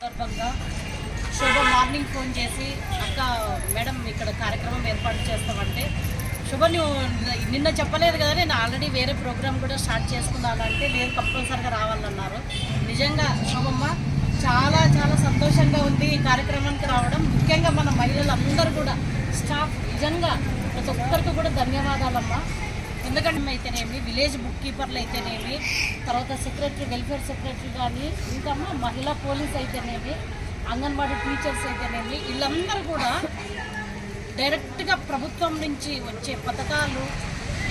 సందర్భంగా శుభ morning phone చేసి అక్క మేడం ఇక్కడ కార్యక్రమం ఏర్పాటు చేస్తామంటే శుభ నువ్వు నిన్న చెప్పలేదు కదా నేను ఆల్రెడీ వేరే ప్రోగ్రామ్ కూడా స్టార్ట్ చేసుకున్నానంటే లేదు కంపల్సరిగా రావాలన్నారు. నిజంగా శుభమ్మ చాలా చాలా సంతోషంగా ఉంది ఈ కార్యక్రమానికి రావడం. ముఖ్యంగా మన మహిళలందరూ కూడా స్టాఫ్ నిజంగా ప్రతి ఒక్కరికి కూడా ధన్యవాదాలమ్మా. ఎందుకంటే అయితేనేమి విలేజ్ బుక్ కీపర్లు అయితేనేమి తర్వాత సెక్రటరీ వెల్ఫేర్ సెక్రటరీ కానీ ఇంకా మహిళా పోలీస్ అయితేనేమి అంగన్వాడీ టీచర్స్ అయితేనేమి వీళ్ళందరూ కూడా డైరెక్ట్గా ప్రభుత్వం నుంచి వచ్చే పథకాలు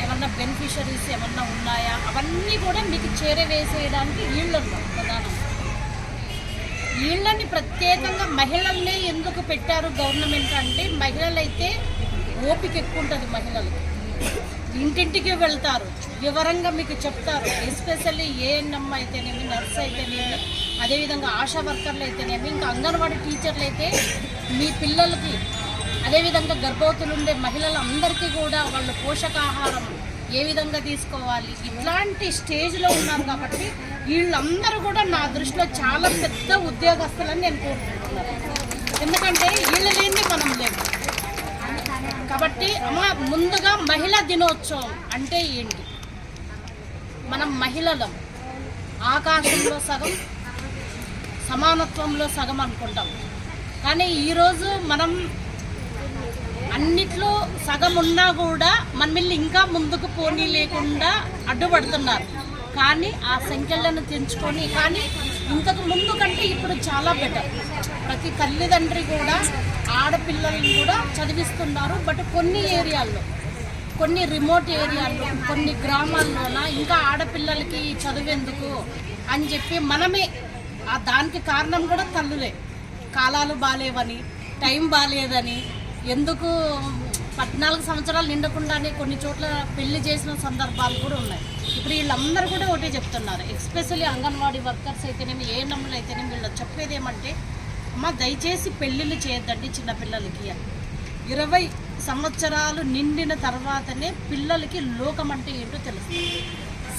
ఏమన్నా బెనిఫిషరీస్ ఏమన్నా ఉన్నాయా? అవన్నీ కూడా మీకు చేరవేసేయడానికి వీళ్ళు ప్రధానం ప్రధానంగా. వీళ్ళని ప్రత్యేకంగా మహిళల్నే ఎందుకు పెట్టారు గవర్నమెంట్ అంటే మహిళలైతే ఓపిక ఎక్కువ ఉంటుంది మహిళలకు. ఇంటింటికి వెళ్తారు. వివరంగా మీకు చెప్తారు. ఎస్పెషల్లీ ఏఎన్ఎం అయితేనేమి నర్స్ అయితేనేమి అదేవిధంగా ఆశా వర్కర్లు అయితేనేమి ఇంకా అంగన్వాడీ టీచర్లు అయితే మీ పిల్లలకి అదేవిధంగా గర్భవతులు ఉండే మహిళలందరికీ కూడా వాళ్ళు పోషకాహారం ఏ విధంగా తీసుకోవాలి ఇట్లాంటి స్టేజ్లో ఉన్నారు కాబట్టి వీళ్ళందరూ కూడా నా దృష్టిలో చాలా పెద్ద ఉద్యోగస్తులని నేను కోరుకుంటున్నాను. ఎందుకంటే వీళ్ళు లేని మనం లేము. కాబట్టి అమ్మ ముందుగా మహిళా దినోత్సవం అంటే ఏంటి? మనం మహిళలం. ఆకాశంలో సగం సమానత్వంలో సగం అనుకుంటాం. కానీ ఈరోజు మనం అన్నిట్లో సగం ఉన్నా కూడా మన ఇంకా ముందుకు పోనీ లేకుండా అడ్డుపడుతున్నారు. కానీ ఆ సంఖ్యలను తెంచుకొని కానీ ఇంతకు ముందు కంటే ఇప్పుడు చాలా బెటర్ ప్రతి తల్లిదండ్రి కూడా ఆడపిల్లల్ని కూడా చదివిస్తున్నారు. బట్ కొన్ని ఏరియాల్లో కొన్ని రిమోట్ ఏరియాల్లో కొన్ని గ్రామాల్లోన ఇంకా ఆడపిల్లలకి చదివేందుకు అని చెప్పి మనమే ఆ దానికి కారణం కూడా తల్లులే. కాలాలు బాగాలేవని టైం బాగాలేదని ఎందుకు పద్నాలుగు సంవత్సరాలు నిండకుండానే కొన్ని చోట్ల పెళ్ళి చేసిన సందర్భాలు కూడా ఉన్నాయి. ఇప్పుడు వీళ్ళందరూ కూడా ఒకటే చెప్తున్నారు. ఎస్పెషల్లీ అంగన్వాడీ వర్కర్స్ అయితేనేమి ఏ నమ్ములు అయితేనేమి వీళ్ళు చెప్పేది ఏమంటే అమ్మ దయచేసి పెళ్ళిళ్ళు చేయొద్దండి చిన్నపిల్లలకి అని. ఇరవై సంవత్సరాలు నిండిన తర్వాతనే పిల్లలకి లోకం అంటే ఏంటో తెలుస్తుంది.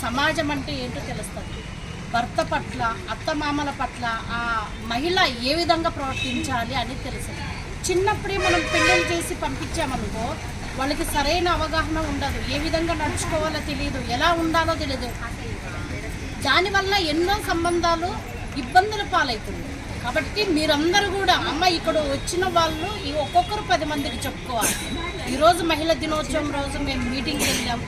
సమాజం అంటే ఏంటో తెలుస్తుంది. భర్త పట్ల అత్తమామల పట్ల ఆ మహిళ ఏ విధంగా ప్రవర్తించాలి అని తెలుసు చిన్నప్పుడే మనం పెళ్ళిళ్ళు చేసి పంపించామనుకో వాళ్ళకి సరైన అవగాహన ఉండదు. ఏ విధంగా నడుచుకోవాలో తెలియదు ఎలా ఉండాలో తెలియదు దానివల్ల ఎన్నో సంబంధాలు ఇబ్బందుల పాలవుతుంది. కాబట్టి మీరందరూ కూడా అమ్మ ఇక్కడ వచ్చిన వాళ్ళు ఒక్కొక్కరు పది మందికి చెప్పుకోవాలి. ఈరోజు మహిళా దినోత్సవం రోజు మేము మీటింగ్కి వెళ్ళాం.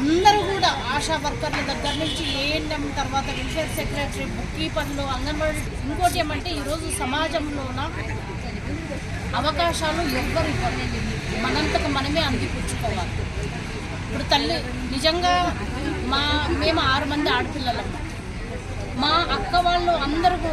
అందరూ కూడా ఆశా వర్కర్ల దగ్గర నుంచి ఏఎన్ఎం తర్వాత వెల్ఫేర్ సెక్రటరీ బుక్ కీపర్లు అంగన్వాడీ ఇంకోటి ఏమంటే ఈరోజు సమాజంలోన అవకాశాలు ఎవ్వరు ఇవ్వలేదు మనంతకు మనమే అందిపుచ్చుకోవాలి. ఇప్పుడు తల్లి నిజంగా మా మేము ఆరు మంది ఆడపిల్లలం. మా అక్క వాళ్ళు అందరూ కూడా